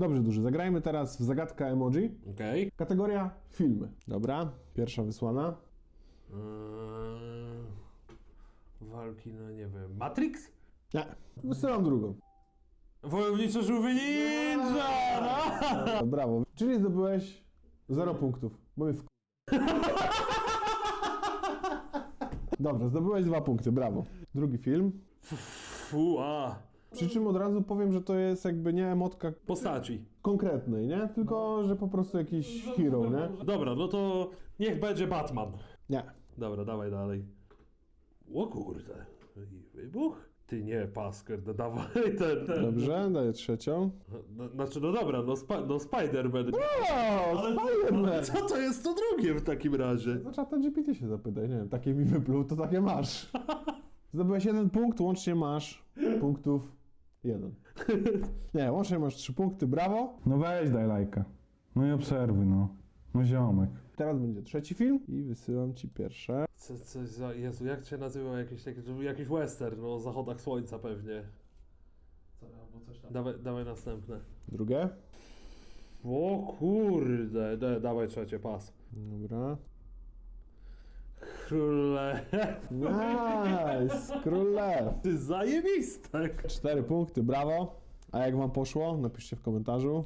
Dobrze, duży. Zagrajmy teraz w zagadkę emoji. Okej. Kategoria filmy. Dobra, pierwsza wysłana. Eee, walki, no nie wiem. Matrix? Nie, wysyłam drugą. Wojownicze żółwie ninja! No! Brawo. Czyli zdobyłeś 0 punktów, bo mnie w... Dobrze, zdobyłeś dwa punkty, brawo. Drugi film. Fu, a. Przy czym od razu powiem, że to jest jakby nie emotka Postaci. konkretnej, nie? Tylko, że po prostu jakiś hero, nie? Dobra, no to niech będzie Batman. Nie. Dobra, dawaj dalej. O kurde. I wybuch? Ty nie, Pasker, no dawaj ten, ten. Dobrze, daję trzecią. No, znaczy, no dobra, no, spa, no Spider-Man. O, Spider-Man! Co to jest to drugie w takim razie? No czata GPT się zapytaj, nie wiem, takie mi wypluł, to takie masz. Zdobyłeś jeden punkt, łącznie masz punktów jeden. Nie, łącznie masz trzy punkty, brawo. No weź daj lajka. No i obserwuj, no. No ziomek. Teraz będzie trzeci film i wysyłam ci pierwsze. Co, coś za... Jezu, jak cię nazywał jakiś taki, żeby- jakiś western, no o zachodach słońca pewnie. Dawaj, dawaj następne. Drugie. O kurde, da, dawaj trzecie, pas. Dobra. Króle... Nice! Król Lew. Ty zajebiste! Cztery punkty, brawo. A jak wam poszło? Napiszcie w komentarzu.